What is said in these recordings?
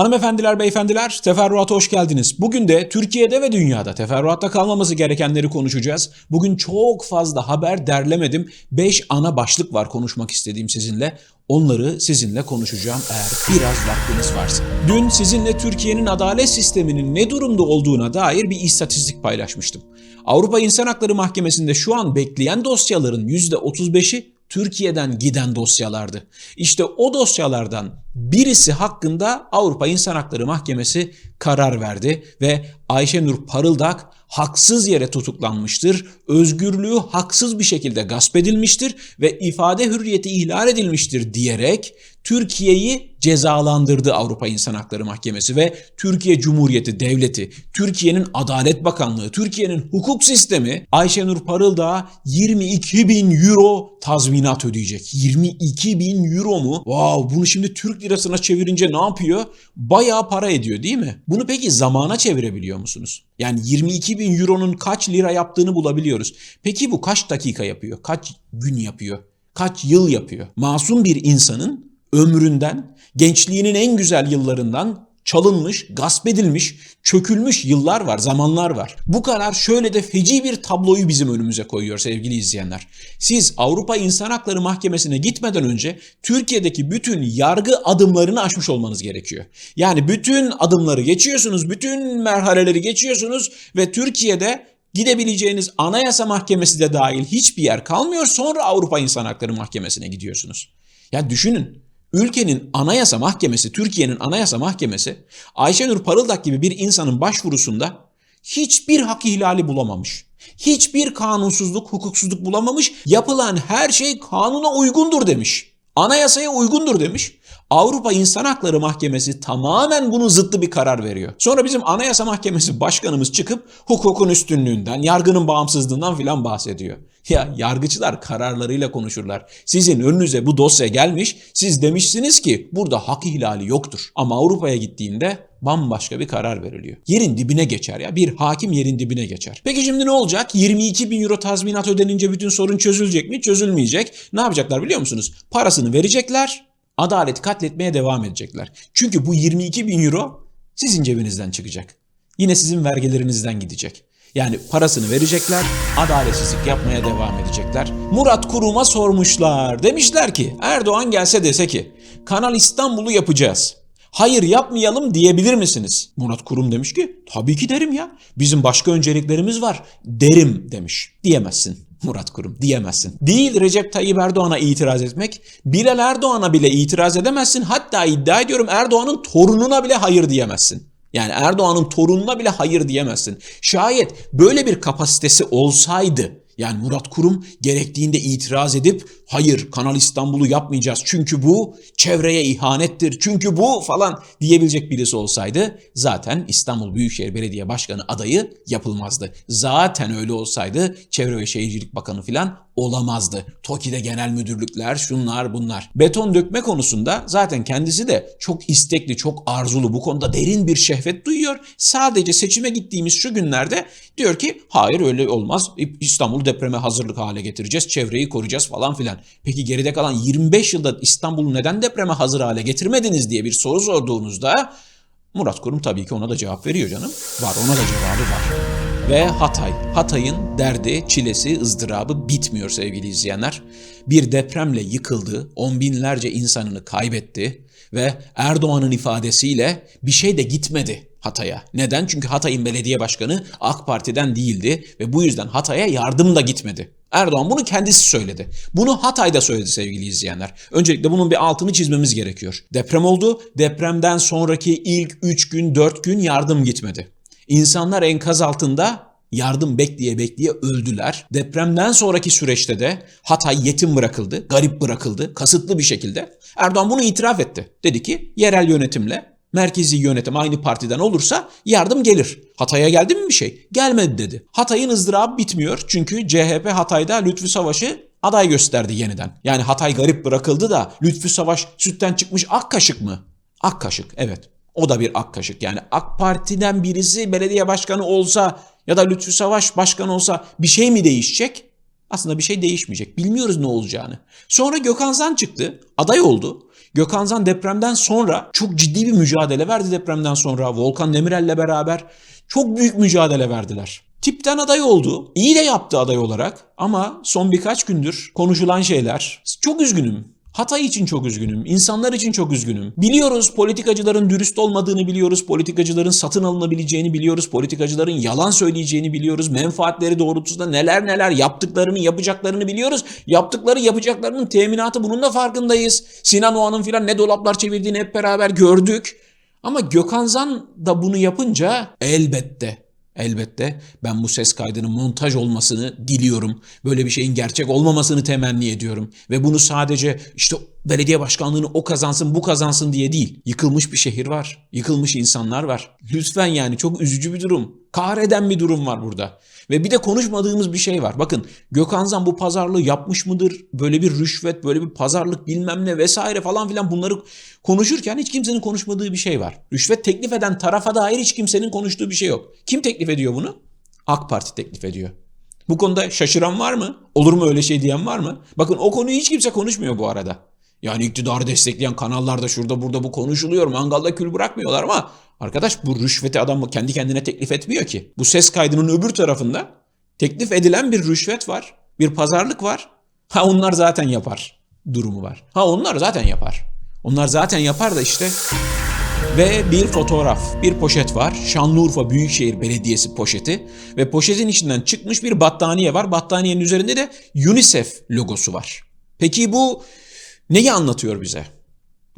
Hanımefendiler, beyefendiler, teferruata hoş geldiniz. Bugün de Türkiye'de ve dünyada teferruatta kalmaması gerekenleri konuşacağız. Bugün çok fazla haber derlemedim. 5 ana başlık var konuşmak istediğim sizinle. Onları sizinle konuşacağım eğer biraz vaktiniz varsa. Dün sizinle Türkiye'nin adalet sisteminin ne durumda olduğuna dair bir istatistik paylaşmıştım. Avrupa İnsan Hakları Mahkemesi'nde şu an bekleyen dosyaların %35'i Türkiye'den giden dosyalardı. İşte o dosyalardan birisi hakkında Avrupa İnsan Hakları Mahkemesi karar verdi ve Ayşenur Parıldak haksız yere tutuklanmıştır, özgürlüğü haksız bir şekilde gasp edilmiştir ve ifade hürriyeti ihlal edilmiştir diyerek Türkiye'yi cezalandırdı Avrupa İnsan Hakları Mahkemesi ve Türkiye Cumhuriyeti Devleti, Türkiye'nin Adalet Bakanlığı, Türkiye'nin hukuk sistemi Ayşenur Parıldak'a 22 bin euro tazminat ödeyecek. 22 bin euro mu? Wow bunu şimdi Türk lirasına çevirince ne yapıyor? Bayağı para ediyor değil mi? Bunu peki zamana çevirebiliyor musunuz? Yani 22 bin euronun kaç lira yaptığını bulabiliyoruz. Peki bu kaç dakika yapıyor? Kaç gün yapıyor? Kaç yıl yapıyor? Masum bir insanın ömründen, gençliğinin en güzel yıllarından çalınmış, gasp edilmiş, çökülmüş yıllar var, zamanlar var. Bu karar şöyle de feci bir tabloyu bizim önümüze koyuyor sevgili izleyenler. Siz Avrupa İnsan Hakları Mahkemesi'ne gitmeden önce Türkiye'deki bütün yargı adımlarını aşmış olmanız gerekiyor. Yani bütün adımları geçiyorsunuz, bütün merhaleleri geçiyorsunuz ve Türkiye'de gidebileceğiniz Anayasa Mahkemesi de dahil hiçbir yer kalmıyor. Sonra Avrupa İnsan Hakları Mahkemesi'ne gidiyorsunuz. Ya düşünün Ülkenin anayasa mahkemesi, Türkiye'nin anayasa mahkemesi Ayşenur Parıldak gibi bir insanın başvurusunda hiçbir hak ihlali bulamamış. Hiçbir kanunsuzluk, hukuksuzluk bulamamış. Yapılan her şey kanuna uygundur demiş. Anayasaya uygundur demiş. Avrupa İnsan Hakları Mahkemesi tamamen bunun zıttı bir karar veriyor. Sonra bizim Anayasa Mahkemesi başkanımız çıkıp hukukun üstünlüğünden, yargının bağımsızlığından filan bahsediyor. Ya yargıçlar kararlarıyla konuşurlar. Sizin önünüze bu dosya gelmiş, siz demişsiniz ki burada hak ihlali yoktur. Ama Avrupa'ya gittiğinde bambaşka bir karar veriliyor. Yerin dibine geçer ya. Bir hakim yerin dibine geçer. Peki şimdi ne olacak? 22 bin euro tazminat ödenince bütün sorun çözülecek mi? Çözülmeyecek. Ne yapacaklar biliyor musunuz? Parasını verecekler, adaleti katletmeye devam edecekler. Çünkü bu 22 bin euro sizin cebinizden çıkacak. Yine sizin vergilerinizden gidecek. Yani parasını verecekler, adaletsizlik yapmaya devam edecekler. Murat Kurum'a sormuşlar. Demişler ki Erdoğan gelse dese ki Kanal İstanbul'u yapacağız. Hayır yapmayalım diyebilir misiniz? Murat Kurum demiş ki tabii ki derim ya. Bizim başka önceliklerimiz var. Derim demiş. Diyemezsin. Murat Kurum diyemezsin. Değil Recep Tayyip Erdoğan'a itiraz etmek, Bilal Erdoğan'a bile itiraz edemezsin. Hatta iddia ediyorum Erdoğan'ın torununa bile hayır diyemezsin. Yani Erdoğan'ın torununa bile hayır diyemezsin. Şayet böyle bir kapasitesi olsaydı yani Murat Kurum gerektiğinde itiraz edip hayır Kanal İstanbul'u yapmayacağız çünkü bu çevreye ihanettir çünkü bu falan diyebilecek birisi olsaydı zaten İstanbul Büyükşehir Belediye Başkanı adayı yapılmazdı. Zaten öyle olsaydı Çevre ve Şehircilik Bakanı falan olamazdı. TOKİ'de genel müdürlükler şunlar bunlar. Beton dökme konusunda zaten kendisi de çok istekli, çok arzulu bu konuda derin bir şehvet duyuyor. Sadece seçime gittiğimiz şu günlerde diyor ki hayır öyle olmaz. İstanbul depreme hazırlık hale getireceğiz, çevreyi koruyacağız falan filan. Peki geride kalan 25 yılda İstanbul'u neden depreme hazır hale getirmediniz diye bir soru sorduğunuzda Murat Kurum tabii ki ona da cevap veriyor canım. Var ona da cevabı var. Ve Hatay. Hatay'ın derdi, çilesi, ızdırabı bitmiyor sevgili izleyenler. Bir depremle yıkıldı, on binlerce insanını kaybetti ve Erdoğan'ın ifadesiyle bir şey de gitmedi Hatay'a. Neden? Çünkü Hatay'ın belediye başkanı AK Parti'den değildi ve bu yüzden Hatay'a yardım da gitmedi. Erdoğan bunu kendisi söyledi. Bunu Hatay'da söyledi sevgili izleyenler. Öncelikle bunun bir altını çizmemiz gerekiyor. Deprem oldu. Depremden sonraki ilk 3 gün 4 gün yardım gitmedi. İnsanlar enkaz altında yardım bekleye bekleye öldüler. Depremden sonraki süreçte de Hatay yetim bırakıldı, garip bırakıldı, kasıtlı bir şekilde. Erdoğan bunu itiraf etti. Dedi ki yerel yönetimle merkezi yönetim aynı partiden olursa yardım gelir. Hatay'a geldi mi bir şey? Gelmedi dedi. Hatay'ın ızdırabı bitmiyor çünkü CHP Hatay'da Lütfü Savaş'ı aday gösterdi yeniden. Yani Hatay garip bırakıldı da Lütfü Savaş sütten çıkmış ak kaşık mı? Ak kaşık evet. O da bir ak kaşık yani AK Parti'den birisi belediye başkanı olsa ya da Lütfü Savaş başkan olsa bir şey mi değişecek? Aslında bir şey değişmeyecek. Bilmiyoruz ne olacağını. Sonra Gökhan Zan çıktı. Aday oldu. Gökhan Zan depremden sonra çok ciddi bir mücadele verdi depremden sonra. Volkan Demirel'le beraber çok büyük mücadele verdiler. Tipten aday oldu. İyi de yaptı aday olarak. Ama son birkaç gündür konuşulan şeyler. Çok üzgünüm. Hatay için çok üzgünüm. İnsanlar için çok üzgünüm. Biliyoruz politikacıların dürüst olmadığını biliyoruz. Politikacıların satın alınabileceğini biliyoruz. Politikacıların yalan söyleyeceğini biliyoruz. Menfaatleri doğrultusunda neler neler yaptıklarını yapacaklarını biliyoruz. Yaptıkları yapacaklarının teminatı bunun da farkındayız. Sinan Oğan'ın filan ne dolaplar çevirdiğini hep beraber gördük. Ama Gökhan Zan da bunu yapınca elbette Elbette ben bu ses kaydının montaj olmasını diliyorum. Böyle bir şeyin gerçek olmamasını temenni ediyorum. Ve bunu sadece işte belediye başkanlığını o kazansın bu kazansın diye değil. Yıkılmış bir şehir var. Yıkılmış insanlar var. Lütfen yani çok üzücü bir durum. Kahreden bir durum var burada. Ve bir de konuşmadığımız bir şey var. Bakın Gökhan Zan bu pazarlığı yapmış mıdır? Böyle bir rüşvet, böyle bir pazarlık bilmem ne vesaire falan filan bunları konuşurken hiç kimsenin konuşmadığı bir şey var. Rüşvet teklif eden tarafa dair hiç kimsenin konuştuğu bir şey yok. Kim teklif ediyor bunu? AK Parti teklif ediyor. Bu konuda şaşıran var mı? Olur mu öyle şey diyen var mı? Bakın o konuyu hiç kimse konuşmuyor bu arada. Yani iktidarı destekleyen kanallarda şurada burada bu konuşuluyor. Mangalda kül bırakmıyorlar ama arkadaş bu rüşveti adam kendi kendine teklif etmiyor ki. Bu ses kaydının öbür tarafında teklif edilen bir rüşvet var. Bir pazarlık var. Ha onlar zaten yapar durumu var. Ha onlar zaten yapar. Onlar zaten yapar da işte ve bir fotoğraf, bir poşet var. Şanlıurfa Büyükşehir Belediyesi poşeti ve poşetin içinden çıkmış bir battaniye var. Battaniyenin üzerinde de UNICEF logosu var. Peki bu neyi anlatıyor bize?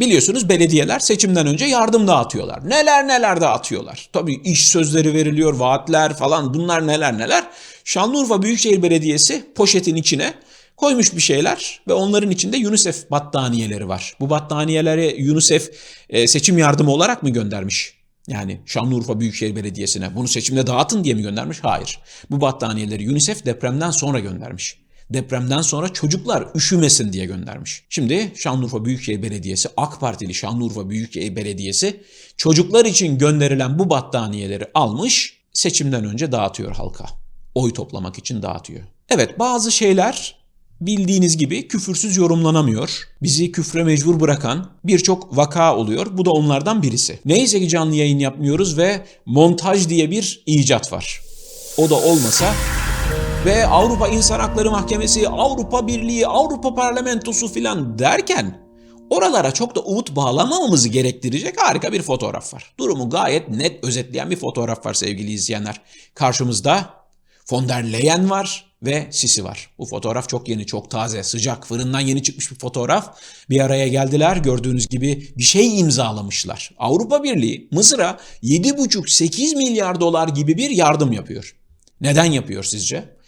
Biliyorsunuz belediyeler seçimden önce yardım dağıtıyorlar. Neler neler dağıtıyorlar. Tabii iş sözleri veriliyor, vaatler falan bunlar neler neler. Şanlıurfa Büyükşehir Belediyesi poşetin içine koymuş bir şeyler ve onların içinde UNICEF battaniyeleri var. Bu battaniyeleri UNICEF e, seçim yardımı olarak mı göndermiş? Yani Şanlıurfa Büyükşehir Belediyesi'ne bunu seçimde dağıtın diye mi göndermiş? Hayır. Bu battaniyeleri UNICEF depremden sonra göndermiş. Depremden sonra çocuklar üşümesin diye göndermiş. Şimdi Şanlıurfa Büyükşehir Belediyesi, AK Partili Şanlıurfa Büyükşehir Belediyesi çocuklar için gönderilen bu battaniyeleri almış, seçimden önce dağıtıyor halka. Oy toplamak için dağıtıyor. Evet bazı şeyler bildiğiniz gibi küfürsüz yorumlanamıyor. Bizi küfre mecbur bırakan birçok vaka oluyor. Bu da onlardan birisi. Neyse ki canlı yayın yapmıyoruz ve montaj diye bir icat var. O da olmasa ve Avrupa İnsan Hakları Mahkemesi, Avrupa Birliği, Avrupa Parlamentosu filan derken oralara çok da umut bağlamamamızı gerektirecek harika bir fotoğraf var. Durumu gayet net özetleyen bir fotoğraf var sevgili izleyenler. Karşımızda von der Leyen var ve Sisi var. Bu fotoğraf çok yeni, çok taze, sıcak, fırından yeni çıkmış bir fotoğraf. Bir araya geldiler, gördüğünüz gibi bir şey imzalamışlar. Avrupa Birliği Mısır'a 7,5-8 milyar dolar gibi bir yardım yapıyor. Neden yapıyor sizce?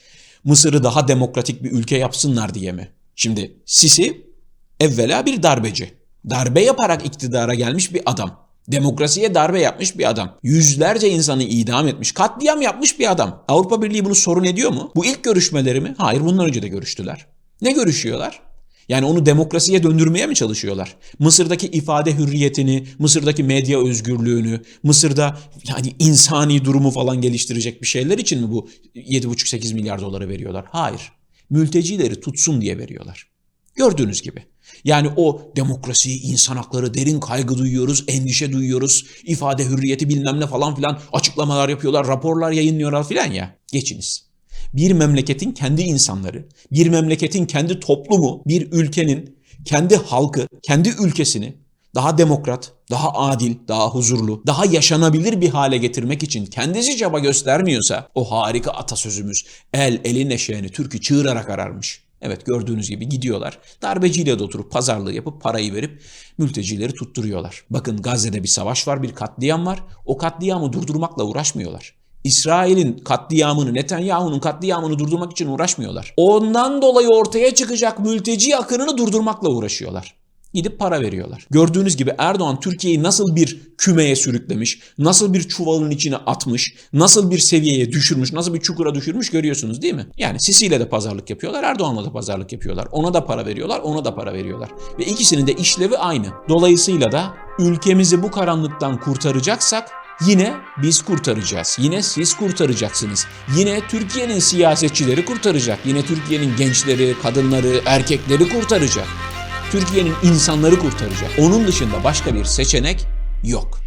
Mısır'ı daha demokratik bir ülke yapsınlar diye mi? Şimdi Sisi evvela bir darbeci. Darbe yaparak iktidara gelmiş bir adam. Demokrasiye darbe yapmış bir adam. Yüzlerce insanı idam etmiş. Katliam yapmış bir adam. Avrupa Birliği bunu sorun ediyor mu? Bu ilk görüşmeleri mi? Hayır bundan önce de görüştüler. Ne görüşüyorlar? Yani onu demokrasiye döndürmeye mi çalışıyorlar? Mısır'daki ifade hürriyetini, Mısır'daki medya özgürlüğünü, Mısır'da yani insani durumu falan geliştirecek bir şeyler için mi bu 7,5-8 milyar doları veriyorlar? Hayır. Mültecileri tutsun diye veriyorlar. Gördüğünüz gibi. Yani o demokrasi, insan hakları, derin kaygı duyuyoruz, endişe duyuyoruz, ifade hürriyeti bilmem ne falan filan açıklamalar yapıyorlar, raporlar yayınlıyorlar filan ya. Geçiniz. Bir memleketin kendi insanları, bir memleketin kendi toplumu, bir ülkenin kendi halkı, kendi ülkesini daha demokrat, daha adil, daha huzurlu, daha yaşanabilir bir hale getirmek için kendisi çaba göstermiyorsa o harika atasözümüz el elin eşeğini türkü çığırarak ararmış. Evet gördüğünüz gibi gidiyorlar. Darbeciyle de oturup pazarlığı yapıp parayı verip mültecileri tutturuyorlar. Bakın Gazze'de bir savaş var, bir katliam var. O katliamı durdurmakla uğraşmıyorlar. İsrail'in katliamını, Netanyahu'nun katliamını durdurmak için uğraşmıyorlar. Ondan dolayı ortaya çıkacak mülteci akınını durdurmakla uğraşıyorlar gidip para veriyorlar. Gördüğünüz gibi Erdoğan Türkiye'yi nasıl bir kümeye sürüklemiş, nasıl bir çuvalın içine atmış, nasıl bir seviyeye düşürmüş, nasıl bir çukura düşürmüş görüyorsunuz değil mi? Yani Sisi ile de pazarlık yapıyorlar, Erdoğan'la da pazarlık yapıyorlar. Ona da para veriyorlar, ona da para veriyorlar. Ve ikisinin de işlevi aynı. Dolayısıyla da ülkemizi bu karanlıktan kurtaracaksak Yine biz kurtaracağız. Yine siz kurtaracaksınız. Yine Türkiye'nin siyasetçileri kurtaracak. Yine Türkiye'nin gençleri, kadınları, erkekleri kurtaracak. Türkiye'nin insanları kurtaracak. Onun dışında başka bir seçenek yok.